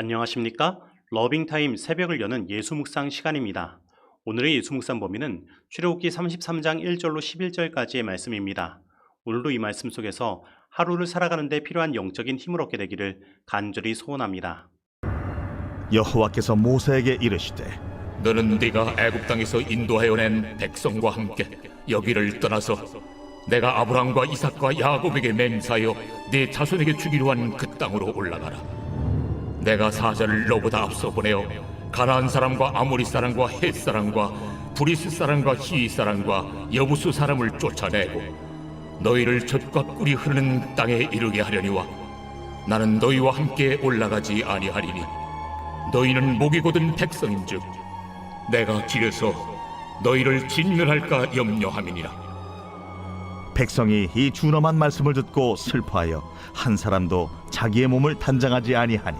안녕하십니까? 러빙타임 새벽을 여는 예수 묵상 시간입니다. 오늘의 예수 묵상 범위는 출애굽기 33장 1절로 11절까지의 말씀입니다. 오늘도 이 말씀 속에서 하루를 살아가는 데 필요한 영적인 힘을 얻게 되기를 간절히 소원합니다. 여호와께서 모세에게 이르시되 너는 네가 애굽 땅에서 인도하여 낸 백성과 함께 여기를 떠나서 내가 아브라함과 이삭과 야곱에게 맹세하여 네 자손에게 주기로 한 그 땅으로 올라가라. 내가 사자를 너보다 앞서 보내어 가나안 사람과 아모리 사람과 헷 사람과 브리스 사람과 히이 사람과 여부수 사람을 쫓아내고 너희를 젖과 꿀이 흐르는 땅에 이르게 하려니와 나는 너희와 함께 올라가지 아니하리니 너희는 목이 곧은 백성인즉 내가 길에서 너희를 진멸할까 염려함이니라. 백성이 이 준엄한 말씀을 듣고 슬퍼하여 한 사람도 자기의 몸을 단장하지 아니하니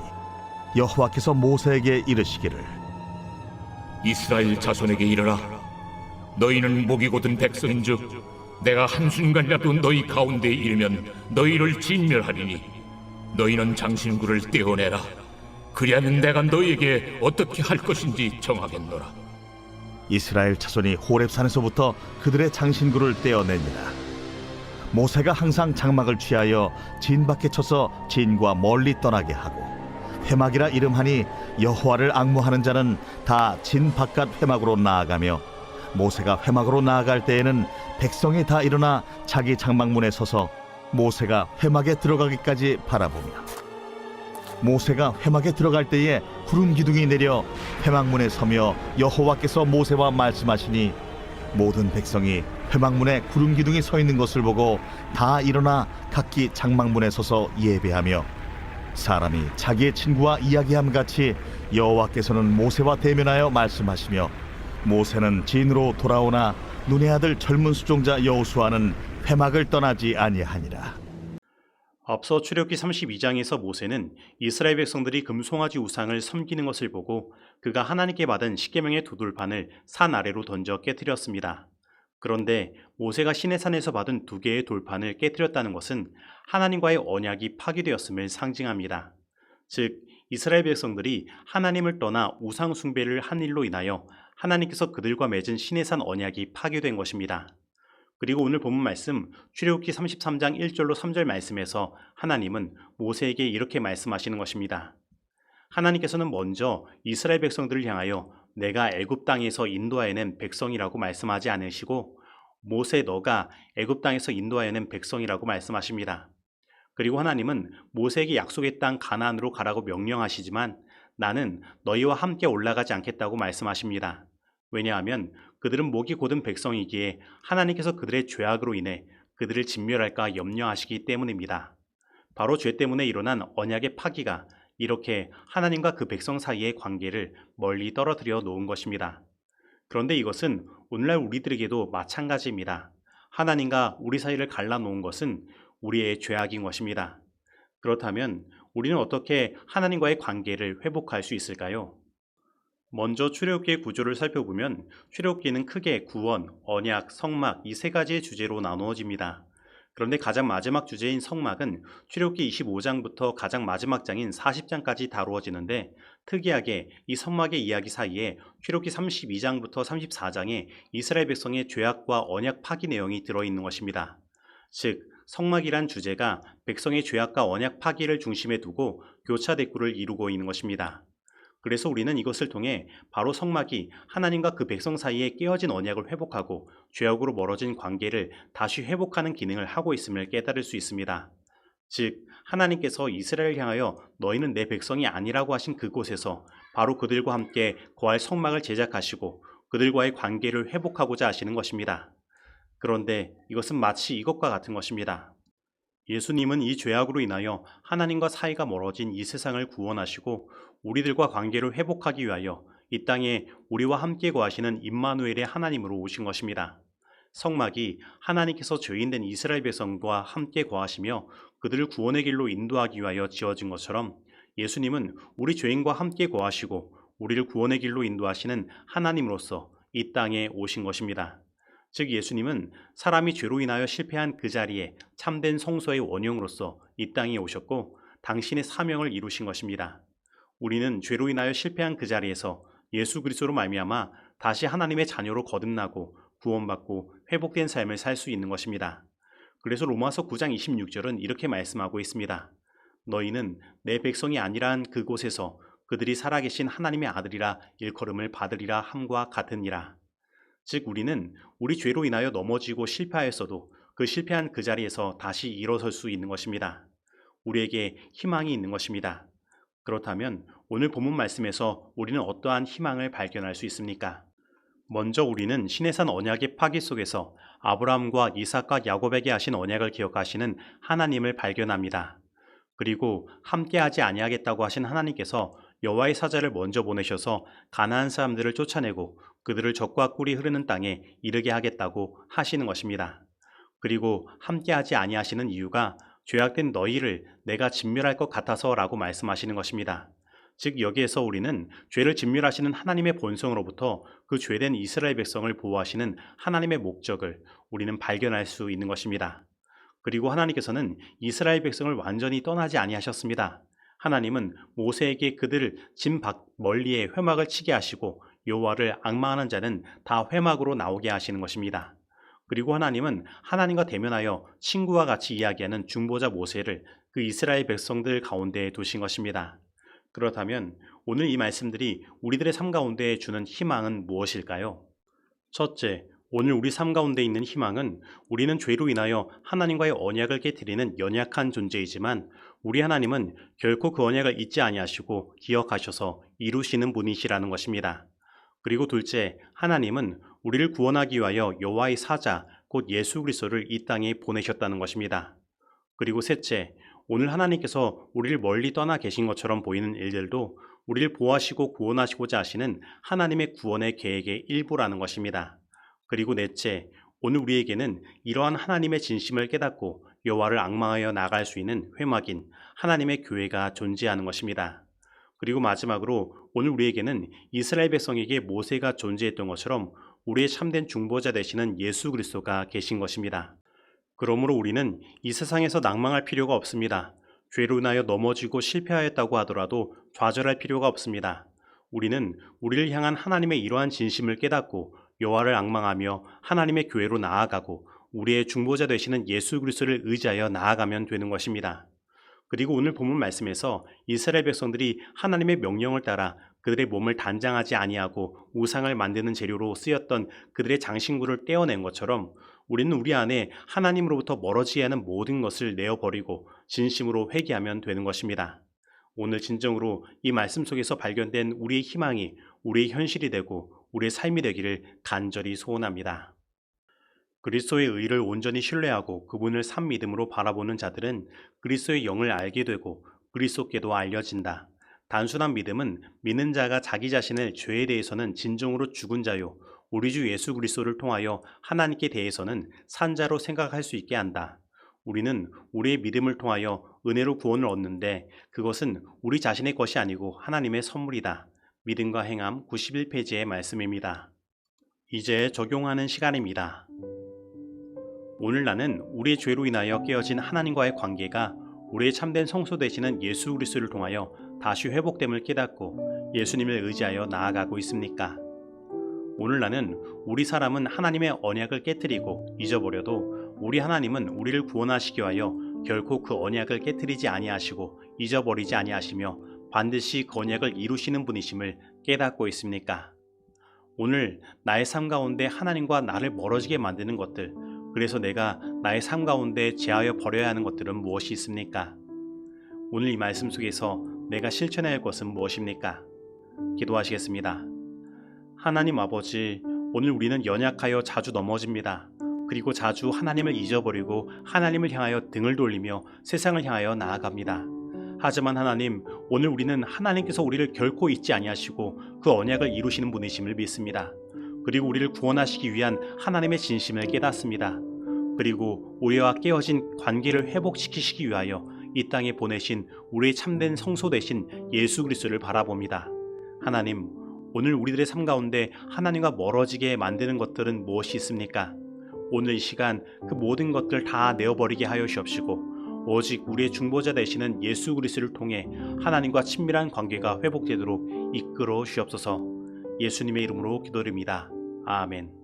여호와께서 모세에게 이르시기를. 이스라엘 자손에게 이르라. 너희는 목이 곧은 백성인즉 내가 한순간이라도 너희 가운데에 이르면 너희를 진멸하리니 너희는 장신구를 떼어내라. 그리하면 내가 너희에게 어떻게 할 것인지 정하겠노라. 이스라엘 자손이 호렙산에서부터 그들의 장신구를 떼어냅니다. 모세가 항상 장막을 취하여 진 밖에 쳐서 진과 멀리 떠나게 하고 회막이라 이름하니 여호와를 악무하는 자는 다 진 바깥 회막으로 나아가며 모세가 회막으로 나아갈 때에는 백성이 다 일어나 자기 장막문에 서서 모세가 회막에 들어가기까지 바라보며 모세가 회막에 들어갈 때에 구름 기둥이 내려 회막문에 서며 여호와께서 모세와 말씀하시니 모든 백성이 회막문에 구름 기둥이 서 있는 것을 보고 다 일어나 각기 장막문에 서서 예배하며 사람이 자기의 친구와 이야기함 같이 여호와께서는 모세와 대면하여 말씀하시며 모세는 진으로 돌아오나 눈의 아들 젊은 수종자 여호수아는 회막을 떠나지 아니하니라. 앞서 출애굽기 32장에서 모세는 이스라엘 백성들이 금송아지 우상을 섬기는 것을 보고 그가 하나님께 받은 십계명의 두 돌판을 산 아래로 던져 깨뜨렸습니다. 그런데 모세가 시내산에서 받은 두 개의 돌판을 깨뜨렸다는 것은 하나님과의 언약이 파기되었음을 상징합니다. 즉 이스라엘 백성들이 하나님을 떠나 우상 숭배를 한 일로 인하여 하나님께서 그들과 맺은 시내산 언약이 파괴된 것입니다. 그리고 오늘 본문 말씀 출애굽기 33장 1절로 3절 말씀에서 하나님은 모세에게 이렇게 말씀하시는 것입니다. 하나님께서는 먼저 이스라엘 백성들을 향하여 내가 애굽 땅에서 인도하여낸 백성이라고 말씀하지 않으시고 모세 너가 애굽 땅에서 인도하여낸 백성이라고 말씀하십니다. 그리고 하나님은 모세에게 약속의 땅 가나안으로 가라고 명령하시지만 나는 너희와 함께 올라가지 않겠다고 말씀하십니다. 왜냐하면 그들은 목이 곧은 백성이기에 하나님께서 그들의 죄악으로 인해 그들을 진멸할까 염려하시기 때문입니다. 바로 죄 때문에 일어난 언약의 파기가 이렇게 하나님과 그 백성 사이의 관계를 멀리 떨어뜨려 놓은 것입니다. 그런데 이것은 오늘날 우리들에게도 마찬가지입니다. 하나님과 우리 사이를 갈라놓은 것은 우리의 죄악인 것입니다. 그렇다면 우리는 어떻게 하나님과의 관계를 회복할 수 있을까요? 먼저 출애굽기의 구조를 살펴보면 출애굽기는 크게 구원, 언약, 성막 이 세 가지의 주제로 나누어집니다. 그런데 가장 마지막 주제인 성막은 출애굽기 25장부터 가장 마지막 장인 40장까지 다루어지는데 특이하게 이 성막의 이야기 사이에 출애굽기 32장부터 34장에 이스라엘 백성의 죄악과 언약 파기 내용이 들어 있는 것입니다. 즉 성막이란 주제가 백성의 죄악과 언약 파기를 중심에 두고 교차 대꾸를 이루고 있는 것입니다. 그래서 우리는 이것을 통해 바로 성막이 하나님과 그 백성 사이에 깨어진 언약을 회복하고 죄악으로 멀어진 관계를 다시 회복하는 기능을 하고 있음을 깨달을 수 있습니다. 즉, 하나님께서 이스라엘을 향하여 너희는 내 백성이 아니라고 하신 그곳에서 바로 그들과 함께 거할 성막을 제작하시고 그들과의 관계를 회복하고자 하시는 것입니다. 그런데 이것은 마치 이것과 같은 것입니다. 예수님은 이 죄악으로 인하여 하나님과 사이가 멀어진 이 세상을 구원하시고 우리들과 관계를 회복하기 위하여 이 땅에 우리와 함께 거하시는 임마누엘의 하나님으로 오신 것입니다. 성막이 하나님께서 죄인된 이스라엘 백성과 함께 거하시며 그들을 구원의 길로 인도하기 위하여 지어진 것처럼 예수님은 우리 죄인과 함께 거하시고 우리를 구원의 길로 인도하시는 하나님으로서 이 땅에 오신 것입니다. 즉 예수님은 사람이 죄로 인하여 실패한 그 자리에 참된 성소의 원형으로서 이 땅에 오셨고 당신의 사명을 이루신 것입니다. 우리는 죄로 인하여 실패한 그 자리에서 예수 그리스도로 말미암아 다시 하나님의 자녀로 거듭나고 구원받고 회복된 삶을 살 수 있는 것입니다. 그래서 로마서 9장 26절은 이렇게 말씀하고 있습니다. 너희는 내 백성이 아니란 그곳에서 그들이 살아계신 하나님의 아들이라 일컬음을 받으리라 함과 같으니라. 즉 우리는 우리 죄로 인하여 넘어지고 실패하였어도 그 실패한 그 자리에서 다시 일어설 수 있는 것입니다. 우리에게 희망이 있는 것입니다. 그렇다면 오늘 본문 말씀에서 우리는 어떠한 희망을 발견할 수 있습니까? 먼저 우리는 신해산 언약의 파기 속에서 아브라함과 이삭과 야곱에게 하신 언약을 기억하시는 하나님을 발견합니다. 그리고 함께하지 아니하겠다고 하신 하나님께서 여호와의 사자를 먼저 보내셔서 가나안 사람들을 쫓아내고 그들을 적과 꿀이 흐르는 땅에 이르게 하겠다고 하시는 것입니다. 그리고 함께하지 아니하시는 이유가 죄악된 너희를 내가 진멸할 것 같아서 라고 말씀하시는 것입니다. 즉 여기에서 우리는 죄를 진멸하시는 하나님의 본성으로부터 그 죄된 이스라엘 백성을 보호하시는 하나님의 목적을 우리는 발견할 수 있는 것입니다. 그리고 하나님께서는 이스라엘 백성을 완전히 떠나지 아니하셨습니다. 하나님은 모세에게 그들을 진 밖 멀리에 회막을 치게 하시고 여호와를 악마하는 자는 다 회막으로 나오게 하시는 것입니다. 그리고 하나님은 하나님과 대면하여 친구와 같이 이야기하는 중보자 모세를 그 이스라엘 백성들 가운데 두신 것입니다. 그렇다면 오늘 이 말씀들이 우리들의 삶 가운데 주는 희망은 무엇일까요? 첫째, 오늘 우리 삶 가운데 있는 희망은 우리는 죄로 인하여 하나님과의 언약을 깨뜨리는 연약한 존재이지만 우리 하나님은 결코 그 언약을 잊지 아니하시고 기억하셔서 이루시는 분이시라는 것입니다. 그리고 둘째, 하나님은 우리를 구원하기 위하여 여호와의 사자 곧 예수 그리스도를 이 땅에 보내셨다는 것입니다. 그리고 셋째, 오늘 하나님께서 우리를 멀리 떠나 계신 것처럼 보이는 일들도 우리를 보호하시고 구원하시고자 하시는 하나님의 구원의 계획의 일부라는 것입니다. 그리고 넷째, 오늘 우리에게는 이러한 하나님의 진심을 깨닫고 여호와를 악망하여 나갈 수 있는 회막인 하나님의 교회가 존재하는 것입니다. 그리고 마지막으로 오늘 우리에게는 이스라엘 백성에게 모세가 존재했던 것처럼 우리의 참된 중보자 되시는 예수 그리스도가 계신 것입니다. 그러므로 우리는 이 세상에서 낭망할 필요가 없습니다. 죄로 인하여 넘어지고 실패하였다고 하더라도 좌절할 필요가 없습니다. 우리는 우리를 향한 하나님의 이러한 진심을 깨닫고 여호와를 악망하며 하나님의 교회로 나아가고 우리의 중보자 되시는 예수 그리스도를 의지하여 나아가면 되는 것입니다. 그리고 오늘 본문 말씀에서 이스라엘 백성들이 하나님의 명령을 따라 그들의 몸을 단장하지 아니하고 우상을 만드는 재료로 쓰였던 그들의 장신구를 떼어낸 것처럼 우리는 우리 안에 하나님으로부터 멀어지게 하는 모든 것을 내어버리고 진심으로 회개하면 되는 것입니다. 오늘 진정으로 이 말씀 속에서 발견된 우리의 희망이 우리의 현실이 되고 우리의 삶이 되기를 간절히 소원합니다. 그리스도의 의를 온전히 신뢰하고 그분을 산 믿음으로 바라보는 자들은 그리스도의 영을 알게 되고 그리스도께도 알려진다. 단순한 믿음은 믿는 자가 자기 자신을 죄에 대해서는 진정으로 죽은 자요 우리 주 예수 그리스도를 통하여 하나님께 대해서는 산 자로 생각할 수 있게 한다. 우리는 우리의 믿음을 통하여 은혜로 구원을 얻는데 그것은 우리 자신의 것이 아니고 하나님의 선물이다. 믿음과 행함 91페이지의 말씀입니다. 이제 적용하는 시간입니다. 오늘 나는 우리의 죄로 인하여 깨어진 하나님과의 관계가 우리의 참된 성소 되시는 예수 그리스도를 통하여 다시 회복됨을 깨닫고 예수님을 의지하여 나아가고 있습니까? 오늘 나는 우리 사람은 하나님의 언약을 깨뜨리고 잊어버려도 우리 하나님은 우리를 구원하시기 위하여 결코 그 언약을 깨뜨리지 아니하시고 잊어버리지 아니하시며 반드시 그 언약을 이루시는 분이심을 깨닫고 있습니까? 오늘 나의 삶 가운데 하나님과 나를 멀어지게 만드는 것들, 그래서 내가 나의 삶 가운데 제하여 버려야 하는 것들은 무엇이 있습니까? 오늘 이 말씀 속에서 내가 실천해야 할 것은 무엇입니까? 기도하시겠습니다. 하나님 아버지, 오늘 우리는 연약하여 자주 넘어집니다. 그리고 자주 하나님을 잊어버리고 하나님을 향하여 등을 돌리며 세상을 향하여 나아갑니다. 하지만 하나님, 오늘 우리는 하나님께서 우리를 결코 잊지 아니하시고 그 언약을 이루시는 분이심을 믿습니다. 그리고 우리를 구원하시기 위한 하나님의 진심을 깨닫습니다. 그리고 우리와 깨어진 관계를 회복시키시기 위하여 이 땅에 보내신 우리의 참된 성소 되신 예수 그리스도를 바라봅니다. 하나님, 오늘 우리들의 삶 가운데 하나님과 멀어지게 만드는 것들은 무엇이 있습니까? 오늘 이 시간 그 모든 것들 다 내어버리게 하여 주옵시고 오직 우리의 중보자 되시는 예수 그리스도를 통해 하나님과 친밀한 관계가 회복되도록 이끌어 주옵소서. 예수님의 이름으로 기도드립니다. 아멘.